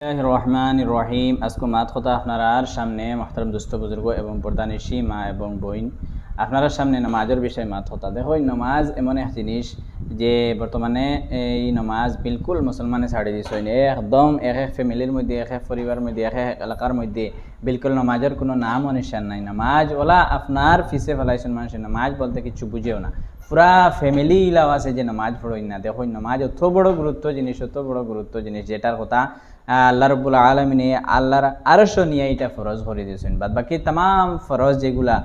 রহমান রহিম আজকে মাত কথা আপনার সামনে মহতারম দুস্থ বুজুর্গ এবং প্রধানিসি মা এবং বইন আপনার সামনে নামাজের বিষয়ে মাত কথা দেখো নমাজ এমন এক জিনিস যে বর্তমানে এই নমাজ বিলকুল মুসলমানে ছাড়ি দিছে। একদম এক এক ফ্যামিলির মধ্যে, এক এক পরিবার মধ্যে, এক এক এলাকার মধ্যে বিলকুল নমাজের কোনো নাম ও নিশান নাই। নামাজ ওলা আপনার ফিসে ফেলাইছেন মানুষের। নামাজ বলতে কিছু বুঝেও না। পুরা ফ্যামিলি ইলাও আছে যে নামাজ পড়ই না দেখো নামাজ অত বড় গুরুত্ব জিনিস অত বড় গুরুত্ব জিনিস যেটার কথা আল্লাহ রব্বুল আলমিনে আল্লাহর আরশো নিয়ে এটা ফরজ করে দিয়েছেন বাদ বাকি তাম ফরজ যেগুলা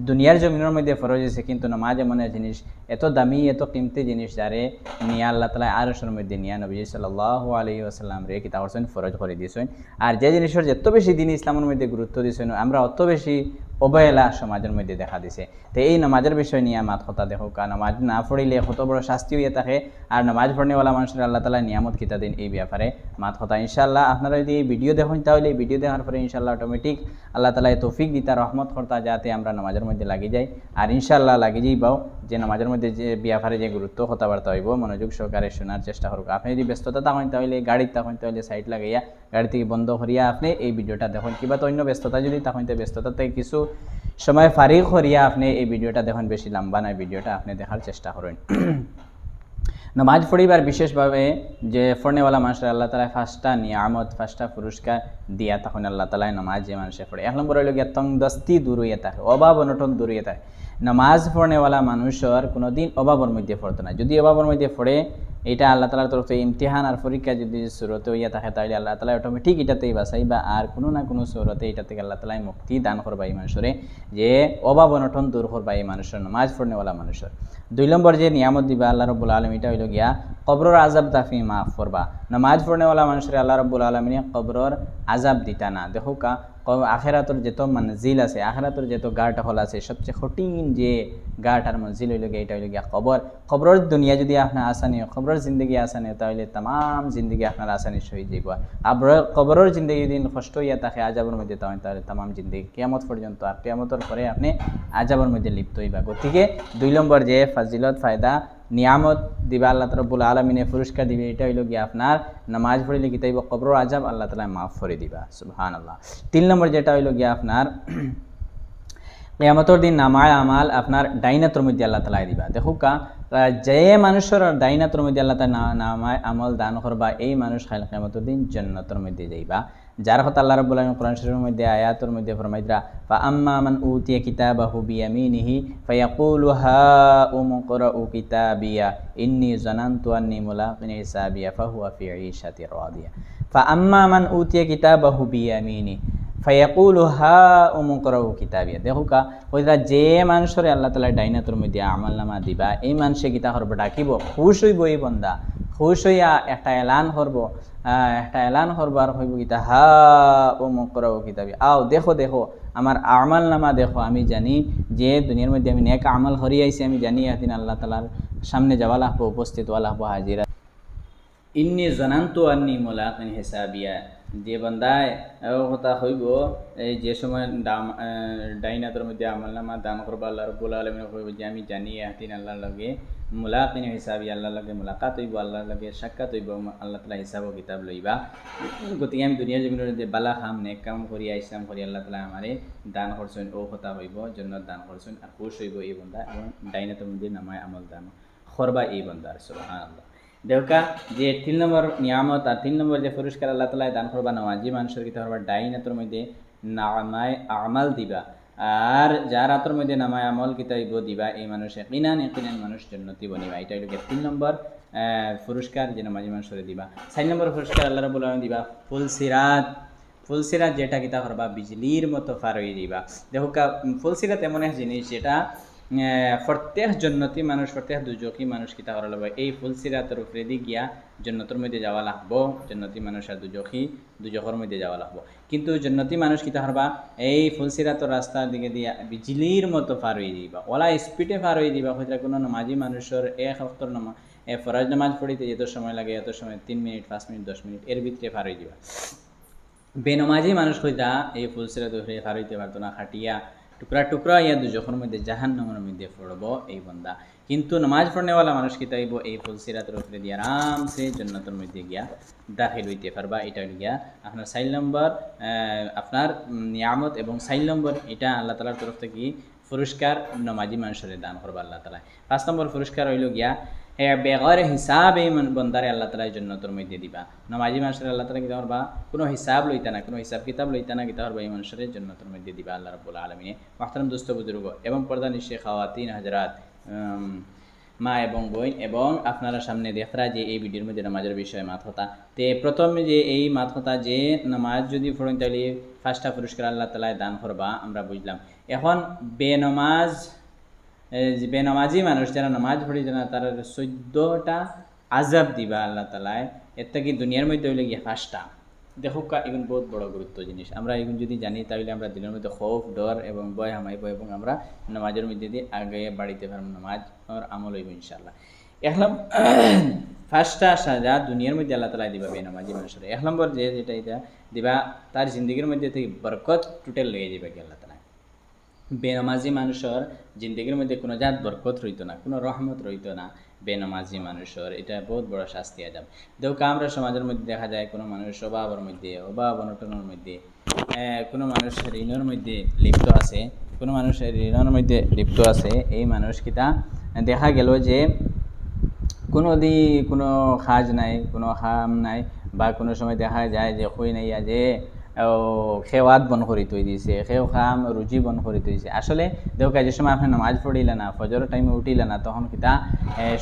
দুনিয়ার জমিনের মধ্যে ফরজ হয়েছে কিন্তু নামাজ এমন জিনিস এত দামি এত কিমতি জিনিস যারে নিয়ে আল্লাহ তালা আরশের মধ্যে নিয়ে নবী সাল্লাহ আলী আসাল্লাম রে কিতা করছেন ফরজ করে দিয়েছেন আর যে জিনিসের যত বেশি দিন ইসলামের মধ্যে গুরুত্ব দিয়েছেন আমরা অত বেশি অবহেলা সমাজের মধ্যে দেখা দিছে। তো এই নামাজের বিষয় নিয়ে মাত কথা দেখো, কারণ নামাজ না পড়িলে কত বড় শাস্তি হয়ে থাকে, আর নামাজ পড়নেওয়ালা মানুষের আল্লাহ তালা নিয়ামত কিতা দিন এই ব্যাপারে। মাত কথা ইনশাল্লাহ আপনারা যদি এই ভিডিও দেখুন, তাহলে এই ভিডিও দেখার পরে ইনশাল্লাহ অটোমেটিক আল্লাহ তালা তৌফিক দিতা, রহমত কর্তা, যাতে আমরা নামাজের মধ্যে লাগি যাই। আর ইনশাল্লাহ লাগি যাই বাও যে নামাজের মধ্যে যে ব্যাপারে যে গুরুত্ব কথাবার্তা হইব, মনোযোগ সহকারে শোনার চেষ্টা করুক। আপনি যদি ব্যস্ততা থাকেন তাহলে, গাড়ির থাকেন তাহলে সাইড লাগাইয়া গাড়ি থেকে বন্ধ করিয়া আপনি এই ভিডিওটা দেখুন। কিবা তো অন্য ব্যস্ততা যদি থাকেন তো ব্যস্ততা থেকে কিছু সময় ফারিক করিয়া আপনি এই ভিডিওটা দেখুন। বেশি লম্বা নয়, ভিডিওটা আপনি দেখার চেষ্টা করেন। নামাজ পড়িবার বিশেষভাবে যে ফোরনেওয়ালা মানুষের আল্লাহ তালা ফার্স্টটা নিয়ামত ফার্স্টটা পুরস্কার দিয়া তখন আল্লাহ তালায় নামাজ যে মানুষের পড়ে। এক নম্বর হইল তং দস্তি দূর হইয়া থাকে অভাব অনটন দূর থাকে নামাজ পড়নেওয়ালা মানুষের কোনোদিন অভাবের মধ্যে পড়তো না। যদি অভাবের মধ্যে পড়ে, এটা আল্লাহ তালার তরফ ইমতিহান আর পরীক্ষা যদি সুরতে হইয়া থাকে তাহলে আল্লাহ তালা অটোমেটিক এটাতেই বাসাই বা আর কোনো না কোনো সুরতে এটা থেকে আল্লাহ তালাই মুক্তি দান করবা এই মানুষরে, যে অভাব অনটন দূর করবা এই মানুষের, নামাজ পড়নেওয়ালা মানুষের। দুই নম্বর যে নিয়ামত দিবা আল্লাহ রব্বুল আলম এটা হইল গিয়া কবরর আজাব তাফি মাফ করবা। নামাজ পড়নেওয়ালা মানুষের আল্লাহ রব্বুল আলমিনে কবরর আজাব দিতা না। দেখো কা আখেরাতর যত মঞ্জিল আছে, আখেরাতর যত গাট হল আছে, সবচেয়ে কঠিন যে গাট আর মঞ্জিল হইল গিয়া, এটা হইল গিয়া কবর। কবরের দুনিয়া যদি আপনার আসানি কবরের জিন্দগি আসানি তাহলে তাম জিন্দগি আপনার আসানি সহি যাইব। আর কবরের জিন্দগি দিন কষ্ট হইয়া থাকে আজাবের মধ্যে তাহলে তাহলে তাম জিন্দগি কেয়ামত পর্যন্ত আর কেয়ামতর পরে আপনি আজাবের মধ্যে লিপ্ত হইবা। গতিকে দুই নম্বর যে ফাজিলত, ফায়দা নিয়ামত দিবা, আল্লাহ রব্বুল আলমিনে পুরস্কার দিবে, এটা হইল গিয়ে আপনার নামাজ পড়িলে কি তাইব কবর আজাব আল্লাহ তালা মাফ করে দিবা সুবহান আল্লাহ তিন নম্বর যেটা হইল গিয়ে আপনার কেয়ামতর দিন নামায় আমাল আপনার ডাইনাতর মধ্যে আল্লাহ তালায় দিবা। দেখো কা যে মানুষের ডাইনাতর মধ্যে আল্লাহ তালা নামায় আমল দান করবা, এই মানুষ খাইল কেয়ামতর দিন জন্নতর মধ্যে যাইবা যার কথা আল্লাহ রাব্বুল আলামিন কোরআন শরীফের মধ্যে আয়াতের মধ্যে ফরমাইতরা ফা আম্মা মান উতিয়া কিতাবাহু বিয়ামিনিহি ফায়াকুলু হা উমকরাউ কিতাবিয়া, ইন্নী জানানতু আন্নী মুলাকিন হিসাবিয়া, ফাহুয়া ফি ঈশাতির রাদিয়া। ফা আম্মা মান উতিয়া কিতাবাহু বিয়ামিনি ফায়াকুলু হা উমকরাউ কিতাবিয়া। দেখো কা ওইটা যে মানুষরে আল্লাহ তাআলা ডাইনাতর মধ্যে আমল নামা দিবা, এই মানুষে কিতা করবে ডাকিব, খুশ হইব এই বন্দা। খুশ হইয়া একটা এলান করব একটা এলান করবার হইব কিতা হা ও মকরাও কিতাবি আও দেখো দেখো, আমার আমাল নামা দেখো, আমি জানি যে দুনিয়ার মধ্যে আমি নেক আমল হরি আইছি, আমি জানি এদিন আল্লাহ তালার সামনে যাওয়া লাগবো, উপস্থিত হওয়া লাগবো, হাজিরা। ইন্নি জানান্তু আন্নি মোলাকিন হিসাবিয়া। যে বান্দায় কথা হইব, এই যে সময় দাম ডাইনাতর মধ্যে আমল নামা দান করব আল্লাহ রব্বুল আলমিন হইব যে আমি জানি এদিন আল্লাহর লগে মুলাকিন হিসাবি আল্লাহ লগে মুলাকাত হইব আল্লাহ লগে সাক্ষাৎ হইব, আল্লাহ তালা হিসাব কিতাব লইবা। গতিকে আমি দুনিয়ার জমিনের যে বালা খাম, নেক কাম করি, আইসাম করি, আল্লাহ তালা আমারে দান করছেন, ও কথা হইব জন্নত দান করছেন, আর খুশ হইব এই বন্ধা এবং ডাইনাতর মধ্যে নামায় আমল দান। করবা এই বন্ধার সুবহান আল্লাহ দেউকা, যে তিন নম্বর নিয়ামত আর তিন নম্বর যে পুরস্কার আল্লাহ তালা দান করবা নওয়াজি মানুষের কিতা করবা ডাইনাতর মধ্যে নামায় আমাল দিবা। আর যার আতর মধ্যে নামায় আমল কিতাইব দিবা এই মানুষে কিনান কিনান মানুষ জন্নতি বনিবা। এটা হলো তিন নম্বর পুরস্কার যে নামাজি মানুষের দিবা। চার নম্বর পুরস্কার আল্লাহ রবুল দিবা, ফুল সিরাত। ফুলসিরাত যেটা কিতা করবা বিজলির মতো ফার হয়ে দিবা দেখো ফুলসিরাত এমন এক জিনিস যেটা প্রত্যেক জন্নতি মানুষ প্রত্যেক দুজকি মানুষ কিতা করা লাগবে? এই ফুলসিরাতের উপরে দি গিয়া জন্নতর মধ্যে যাওয়া লাগবো। জন্নতি মানুষ আর দুজকি, দুজকর মধ্যে যাওয়া লাগবো। কিন্তু জন্নতি মানুষ কিতা করবা? এই ফুলসিরাতর রাস্তার দিকে দিয়া বিজলির মতো পার হয়ে দিবা ওলা স্পিডে পার হয়ে দিবা হয়তো কোনো নামাজি মানুষের এক হপ্তর নমা, এ, ফরাজ নামাজ পড়িতে যত সময় লাগে এত সময় তিন মিনিট, পাঁচ মিনিট, দশ মিনিট, এর ভিতরে পার হয়ে দিবা বেনমাজি মানুষ হইতা এই ফুলসিরাত পার হইতে পারতো না, খাটিয়া টুকরা টুকরা ইয়া দুজখের মধ্যে জাহান্নামের মধ্যে পড়ব এই বন্দা। কিন্তু নামাজ পড়নেওয়ালা মানুষ কি তাইব? এই ফুলসিরাতের উপরে দিয়ে আরামসে জন্নতের মধ্যে গিয়া দাখিল হইতে পারবা এটা হইল গিয়া আপনার সাইল নম্বর আপনার নিয়ামত এবং সাইল নম্বর, এটা আল্লাহ তালার তরফ থেকে পুরস্কার নমাজি মানুষের দান করবা আল্লাহ তালা পাঁচ নম্বর পুরস্কার হইল গিয়া বেগর হিসাব বন্দারে আল্লাহ তালা জন্নতর মধ্যে দিবা। নমাজি মানুষের আল্লাহ তালা কিতা করবা কোনো হিসাব লইতা না, কোনো হিসাব কিতাব লইতা না কিতা এই মানুষের জন্নতর মধ্যে দিবা আল্লাহ রব্বুল আলমিনে। মাহতারাম দোস্ত বুজুর্গ এবং পর্দা নিশ্চয় খাওয়া তিন হাজারাত মা এবং বোন এবং আপনারা সামনে দেখরা যে এই ভিডিওর মধ্যে নামাজের বিষয়ে মাত হতা। তে প্রথম যে এই মাত হতা যে নামাজ যদি পড়েন তাহলে ফার্স্টটা পুরস্কার আল্লাহ তালায় দান করবা, আমরা বুঝলাম। এখন বেনমাজ বেনমাজি মানুষ যারা নামাজ পড়ি না তারা চোদ্দটা আজাব দিবা আল্লাহ তালায় এর থেকে দুনিয়ার মধ্যে হইলে গিয়ে ফার্স্টটা দেখো কা এগুন বহুত বড় গুরুত্ব জিনিস। আমরা এগুন যদি জানি, তাহলে আমরা দিনের মধ্যে খৌফ, ডর এবং ভয় হামাইব এবং আমরা নামাজের মধ্যে দিয়ে আগে বাড়িতে পারব। নামাজ আর আমল হইব ইনশাল্লাহ এক ফার্স্টটা সাজা দুনিয়ার মধ্যে আল্লাহ তালা দিবা বেনামাজি মানুষের। এক নম্বর যে যেটা এটা, দিবা তার জিন্দগির মধ্যে থেকে বরকত টোটাল লইয়ে যাবে কি আল্লাহ তালা বেনামাজি মানুষের জিন্দগির মধ্যে কোনো জাত বরকত রইত না, কোনো রহমত রইত না বেনামাজি মানুষের। এটা বহুত বড় শাস্তি আজাব দেখো, আমরা সমাজের মধ্যে দেখা যায় কোনো মানুষ অভাবের মধ্যে, অভাব অনটনের মধ্যে কোনো মানুষ ঋণের মধ্যে লিপ্ত আছে, কোনো মানুষ ঋণের মধ্যে লিপ্ত আছে। এই মানুষ কিতা দেখা গেল যে কোনো দি, কোনো কাজ নাই, কোনো খাম নাই, বা কোনো সময় দেখা যায় যে কই নাইয়া যে খেওয়াত বন করে তৈ দিছে খেও খাম রুজি বন করে তৈছে আসলে দেখো যে সময় আপনি নামাজ পড়িলে না ফজর টাইমে উঠিলে না, তখন কিতা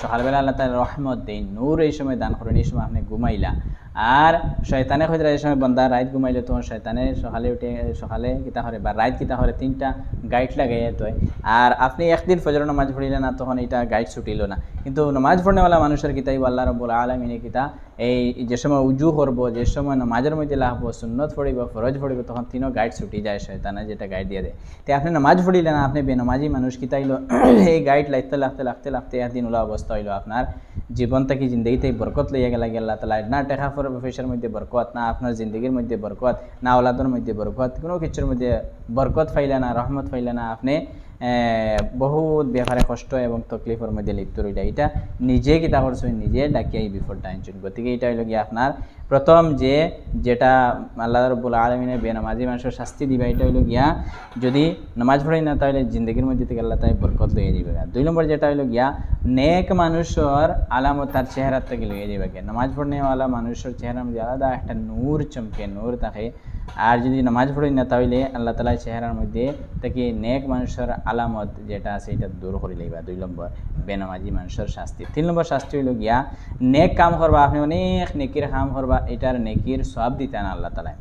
সকালবেলা আল্লাহ তার রহমত দেই নূর এই সময় দান করেন এই সময় আপনি ঘুমাইলা। আর শয়তানে হয়তো এই সময় বন্দা, রাইত ঘুমাইলে তখন শয়তানে সকালে উঠে, সকালে কিতা হরে বা রাইত কিতা হরে তিনটা গাইড লাগাই তয় আর আপনি একদিন ফজর নামাজ পড়িলে না, তখন এটা গাইড ছুটিল না। কিন্তু নামাজ পড়নেওয়ালা মানুষের কিতাই আল্লাহ রব্বুল আলমিনে কিতা, এই যে সময় উজু করব, যে সময় নামাজের মধ্যে লাভবো সুন্নত পড়িব, ফরজ পড়িব, তখন তিনও গাইড ছুটি যায় শয়তানে যেটা গাইড দিয়ে দেয়। তো আপনি নামাজ পড়িলে না, আপনি বেনামাজি মানুষ কিতাইলো এই গাইড লাগতে লাগতে লাগতে লাগতে একদিন ওলা অবস্থা হইল আপনার। জীবন থেকে জিন্দগিতে বরকত লইয়া গেলা আল্লাহ তালা না টেকা পয়সার মধ্যে বরকত না আপনার জিন্দগির মধ্যে বরকত না ওলাদের মধ্যে বরকত কোনো কিছুর মধ্যে বরকত ফাইলে না রহমত ফাইলে না, আপনি বহুত ব্যাপারে কষ্ট এবং তকলিফের মধ্যে লিপ্ত রইলা এটা নিজে কিতা করছেন নিজে ডাকিয়া এই বিফলটা আনছেন গতিকে এটা হইল গিয়ে আপনার প্রথম যে, যেটা আল্লাহ রব্বুল আলমিনের বেনামাজি মানুষের শাস্তি দিবা এটা হইল গিয়া যদি নামাজ পড়াই না তাহলে জিন্দগির মধ্যে থেকে আল্লাহ তাই বরকত লইয়ে যাবে দুই নম্বর যেটা হইল গিয়া, নেক মানুষের আলামত তার চেহারার থেকে লইয়ে যাবে নামাজ পড়নেওয়ালা মানুষের চেহারার মধ্যে আলাদা একটা নূর চমকে, নূর থাকে আর যদি নামাজ পড়ি না, তাহলে আল্লাহ তালা চেহারার মধ্যে থেকে নেক মানুষের আলামত যেটা আছে, এটা দূর করে লইবা দুই নম্বর, বেনামাজি মানুষের শাস্তি। তিন নম্বর শাস্তি হইল গিয়া, নেক কাম করবা, আপনি অনেক নেকির কাম করবা, এটার নেকির সব দিতেন আল্লাহ তালায়।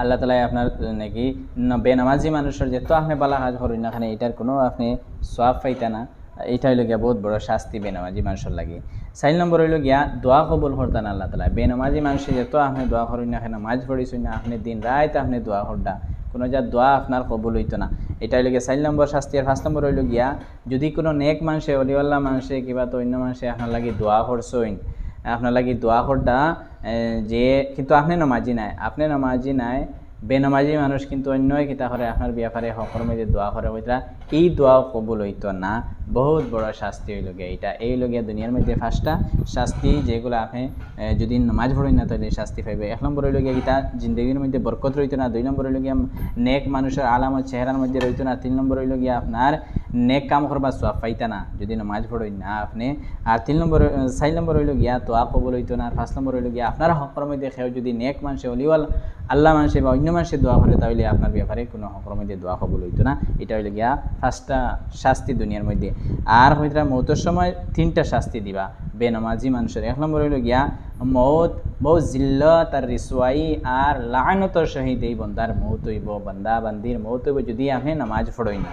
আল্লাহ তালাই আপনার নাকি বেনামাজি মানুষের যেহেতু আপনি বালা কাজ করেন না, এখানে এটার কোনো আপনি সব পাইতা না। এটা হইল গিয়া বহুত বড় শাস্তি বেনামাজি মানুষের লাগে। চার নম্বর হইল গিয়া দোয়া কবুল করতান আল্লাহ তালা। বেনামাজি মানুষের যেহেতু আপনি দোয়া করেন না এখানে মাঝ পড়িছেন না আপনি দিন রাত আপনি দোয়া করডা কোনো যা দোয়া আপনার কবুল হইতো না। এটা হইল গিয়া চার নম্বর শাস্তি আর পাঁচ নম্বর হইল গিয়া যদি কোনো নেক মানুষে অলিওয়াল্লা মানুষে কিবা তো অন্য মানুষে আপনার লাগে দোয়া করছেন আপনার লাগি দোয়া করটা যে কিন্তু আপনি নমাজি নাই আপনি নমাজি নাই বেনমাজি মানুষ কিন্তু অন্যই কিতা করে আপনার ব্যাপারে সকর মধ্যে দোয়া করে ওইটা এই দোয়াও কবুল হইতো না। বহুত বড় শাস্তি হইল গিয়া এইটা এই লগিয়া দুনিয়ার মধ্যে ফার্স্টটা শাস্তি, যেগুলো আপনি যদি নামাজ পড়েন না তাহলে শাস্তি পাইবে। এক নম্বর হইল গিয়া গীতা জিন্দগির মধ্যে বরকত রইতো না। দুই নম্বর হইল গিয়া নেক মানুষের আলামত চেহারার মধ্যে রইতো না। তিন নম্বর হইল গিয়া আপনার নেক কাম করবা সব পাইতা না। যদি নামাজ পড়েন না আপনি আর তিন নম্বর চার নম্বর হইল গিয়া তোয়া কবল হইতো না। আর পাঁচ নম্বর হইল গিয়া আপনার হকর মধ্যে যদি নেক মানুষে অলিওয়াল আল্লাহ মানুষে বা অন্য মানুষের দোয়া করে, তাহলে আপনার ব্যাপারে কোনো হকর মধ্যে দোয়া কবল হইতো না। এটা হইল গিয়া ফার্স্টটা শাস্তি দুনিয়ার মধ্যে। আর হইতা মৌতের সময় তিনটা শাস্তি দিবা। বেনমাজি মানুষের। এক নম্বর হইল গিয়া মৌত বহু জিল্লত আর রিসওয়াই আর লানতর সহিত এই বন্দার মৌত হইব। বন্দা বান্দির মৌত হইব যদি আপনি নামাজ পড়ই না।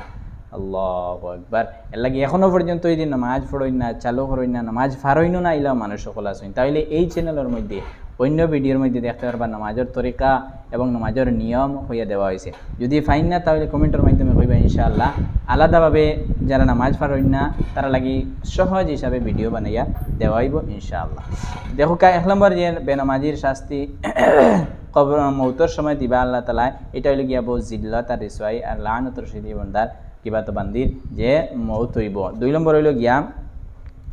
আল্লাহ একবার এর লাগে এখনও পর্যন্ত এই যে নামাজ পড়ই না, চালু করই না, নামাজ ফারইনো না ইলাও মানুষ সকল আসেন তাহলে এই চ্যানেলের মধ্যে অন্য ভিডিওর মধ্যে দেখতে পারবা, নামাজের তরিকা এবং নামাজের নিয়ম হইয়া দেওয়া হয়েছে যদি ফাইন না, তাহলে কমেন্টের মাধ্যমে কইবা ইনশাআল্লাহ। আলাদাভাবে যারা নামাজ পারইন না, তারা লাগি সহজ হিসাবে ভিডিও বানাইয়া দেওয়া হইব ইনশাআল্লাহ। দেখো কা, এক নম্বর যে বেনামাজির শাস্তি, কবর মৌতর সময় দিবা আল্লাহ তালা এটা হইলে গিয়া বহু জিল্লত আর রিসওয়াই আর লানত রশিদি বন্দার কিবা তো বান্দির যে মৌত হইব। দুই নম্বর হইল গিয়া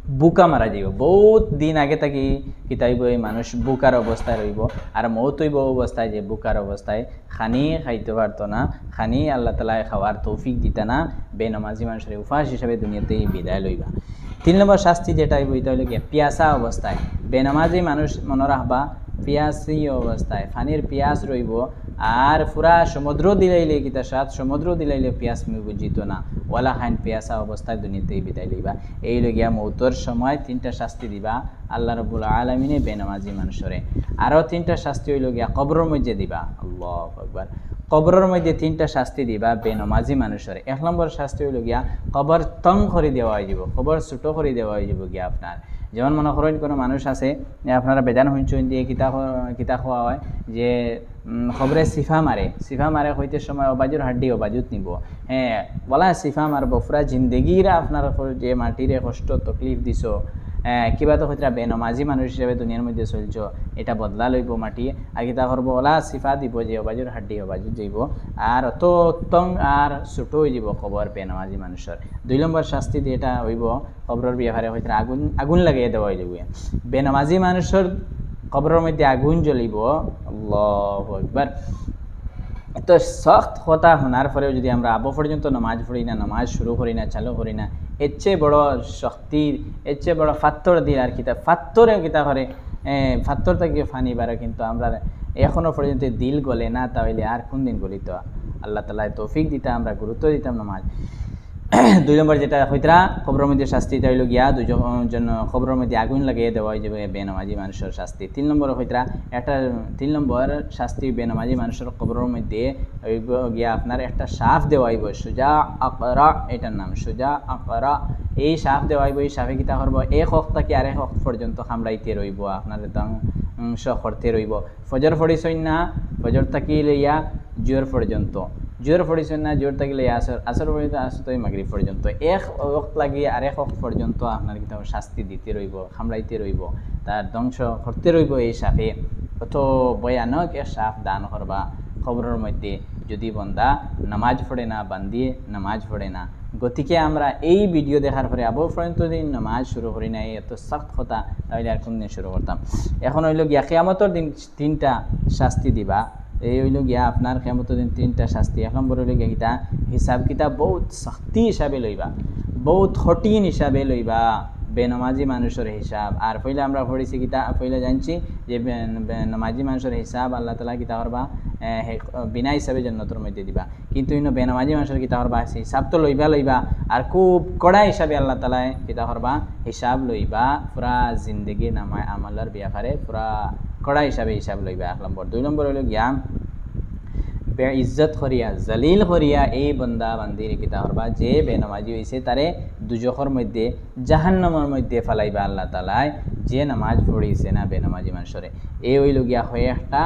বুকা মারা যাইব বহুত দিন আগে থাকি কিতাইব এই মানুষ বুকার অবস্থায় রইব আর মৌত হইব অবস্থায় যে বুকার অবস্থায় খানি খাইতে পারতো না, খানি আল্লাহ তালায় খাওয়ার তৌফিক দিতা না, বেনমাজি মানুষের উপাস হিসাবে দুনিয়াতেই বিদায় লইবা তিন নম্বর শাস্তি যেটা এটা হইল গিয়া পিয়াসা অবস্থায় বেনামাজি মানুষ মনে রাখবা পিয়াসি অবস্থায় ফানির পিয়াস রইব আর পুরা সমুদ্র দিলাইলে কিতা সাত? সমুদ্র দিলাইলে পিয়াস মি বুঝিত না। ওয়ালা খাইন পিয়াসা অবস্থায় দুনিয়াতেই বিদায় লইবা। এই লগিয়া মৌতর সময় তিনটা শাস্তি দিবা আল্লাহ রবুল আলমিনে বেনামাজি মানুষরে। আরও তিনটা শাস্তি হইল গিয়া কবরের মধ্যে দিবা। আল্লাহ একবার কবরের মধ্যে তিনটা শাস্তি দিবা বেনমাজি মানুষের। এক নম্বর শাস্তি হইল গিয়া কবর তং করে দেওয়া হয়ে যাব কবর ছোটো করে দেওয়া হয়ে যাব গিয়া আপনার। যেমন মনে করেন কোনো মানুষ আছে আপনারা বেজান শুনছেন দিয়ে কিতা কিতা খোয়া হয় যে খবরে সিফা মারে সিফা মারে হইতে সময় অবাজুর হাড্ডি অবাজুত নিব। হ্যাঁ বলা সিফা মারব পুরা জিন্দগিরা আপনার যে মাটিরে কষ্ট, তকলিফ দিছ কিবা তো হইতরা বেনমাজি মানুষ হিসেবে দুনিয়ার মধ্যে চলছ। এটা বদলা লইব মাটি আর কিতা করব ওলা সিফা দিব যে অবাজুর হাড্ডি অবাজুর যাইব আর অত উত্তম আর ছোট হয়ে যাব খবর বেনমাজি মানুষের দুই নম্বর শাস্তি দিয়ে এটা হইব খবরের ব্যবহারে হইতে আগুন আগুন লাগিয়ে দেওয়া হয়ে যাব বেনমাজি মানুষের খবরের মধ্যে আগুন জ্বলিব, আল্লাহ একবার তো সখ্ত কথা শোনার পরেও যদি আমরা আবো পর্যন্ত নামাজ পড়ি না, নামাজ শুরু করি না, চালু করি না এর চেয়ে বড় শক্তির এর চেয়ে বড় ফাত্তর দিয়ে আর কিতা ফাত্তরে কিতা করে ফাত্তর থেকে ফানি বারে, কিন্তু আমরা এখনও পর্যন্ত দিল গলে না, তাহলে আর কোন দিন গলিত? আল্লাহ তালায় তৌফিক দিতাম আমরা গুরুত্ব দিতাম নামাজ। দুই নম্বর যেটা হইতরা খবরের মধ্যে শাস্তি হইল গিয়া দুজন জন্য খবরের মধ্যে আগুন লাগিয়ে দেওয়া হয়ে যাবে বেনামাজি মানুষের শাস্তি। তিন নম্বর হইতরা, একটা, তিন নম্বর শাস্তি বেনামাজি মানুষের খবরের মধ্যে গিয়া আপনার একটা সাফ দেওয়া হইব, সুজা আকরা, এটার নাম সুজা আকরা। এই সাফ দেওয়া হইব, এই সাফে কিতা করব? এক হক থেকে আরেক হক পর্যন্ত খামড়াইতে রইব আপনার ধ্বংস করতে রইব। ফজর ফড়িছই না, ফজর থাকি লইয়া জোর পর্যন্ত। জোর পড়িছেন না জোর থাকিলে আসর আসর পর্যন্ত আসর তো মাগরি পর্যন্ত এক ওক্ত লাগি আর এক ওক্ত পর্যন্ত আপনার কিন্তু শাস্তি দিতে রইব খামড়াইতে রইব তার ধ্বংস করতে রইব এই সাপে। কত ভয়ানক এক সাপ দান করবা খবরের মধ্যে যদি বন্দা, নামাজ পড়ে না বান্দিয়ে নামাজ পড়ে না। গতিকে আমরা এই ভিডিও দেখার পরে আবু পর্যন্ত দিন নামাজ শুরু করি না এই এত সখ্ত কথা, তাহলে আর কোন দিন শুরু করতাম? এখন হইল গিয়া কেয়ামতর দিন, তিনটা শাস্তি দিবা। এই হইল গিয়া আপনার কেমত দিন তিনটা শাস্তি। এক নম্বর হইল গিয়া কিতা হিসাব কিতাব বহুত শক্তি হিসাবে লইবা, বহুত কঠিন হিসাবে লইবা, বেনমাজি মানুষের হিসাব। আর পইলে আমরা পড়েছি কিতা পইলে জানছি যে বেনমাজি মানুষের হিসাব আল্লাহ তালা কিতা করবা বিনা হিসাবে জন্নতর মধ্যে দিবা। কিন্তু ইনো বেনমাজি মানুষের কিতা করবা হিসাব তো লইবা লইবা, আর খুব কড়া হিসাবে আল্লাহ তালায় কিতা করবা, হিসাব লইবা, পুরা জিন্দগি নামায় আমলার ব্যাপারে, পুরা কড়া হিসাবে হিসাব লইবা, এক নম্বর। দুই নম্বর হইল গিয়া, বে ইজ্জত করিয়া, জলিল করিয়া এই বন্দা বান্দির কিতা হরবা, যে বেনমাজি হয়েছে তারে দুজখর মধ্যে জাহান্নামের মধ্যে ফেলাইবা আল্লাহ তালায় যে নামাজ পড়িছে না বেনামাজি মানুষরে এই হইল গিয়া হয়ে একটা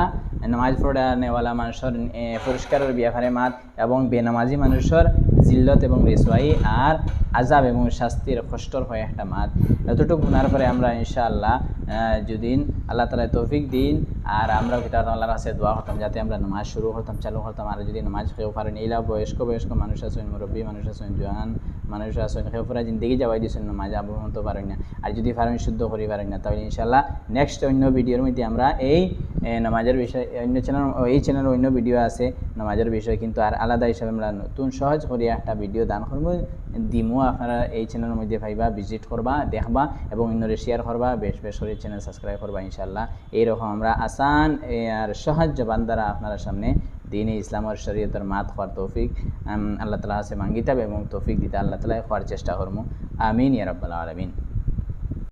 নামাজ পড়া নেওয়ালা মানুষের এ, পুরস্কারের ব্যাপারে মাত এবং বেনামাজি মানুষের জিল্লত এবং রেসোয়াই আর আজাব এবং শাস্তির কষ্টর হয়ে একটা মাত। এতটুকু শোনার পরে আমরা ইনশাআল্লাহ যদি আল্লাহ তালা তৌফিক দিন আর আমরাও কিতাব আল্লাহর কাছে দোয়া করতাম যাতে আমরা নামাজ শুরু করতাম, চালু করতাম। আর যদি নামাজ কেউ পারেন এইলা বয়স্ক বয়স্ক মানুষ আসেন মুরব্বী মানুষ আসেন জোয়ান মানুষ আসেন খেয়ে পুরা জিন্দগি যাওয়াই দিয়েছেন নামাজ আবহ পারেন না। আর যদি পারেন, শুদ্ধ করি পারেন না। তাহলে ইনশাল্লাহ নেক্সট অন্য ভিডিওর মধ্যে আমরা এই নামাজের বিষয়ে অন্য চ্যানেল এই চ্যানেলের অন্য ভিডিও আছে। নামাজের বিষয়ে কিন্তু আর আলাদা হিসাবে আমরা নতুন, সহজ করিয়া একটা ভিডিও দান করব। দিমু, আপনারা এই চ্যানেলের মধ্যে পাইবা ভিজিট করবা, দেখবা এবং অন্যরে শেয়ার করবা। বেশ বেশ করে চ্যানেল সাবস্ক্রাইব করবা ইনশাল্লাহ এইরকম আমরা আসান আর সহজ জবান দ্বারা আপনারা সামনে দিন ইসলাম আর শরীয়তের মাত হওয়ার তৌফিক আল্লাহ তালা আছে মাঙ্গিতাব এবং তৌফিক দিতে আল্লাহ তালা হওয়ার চেষ্টা করব। আমিন, ইয়া রব্বাল আলমিন।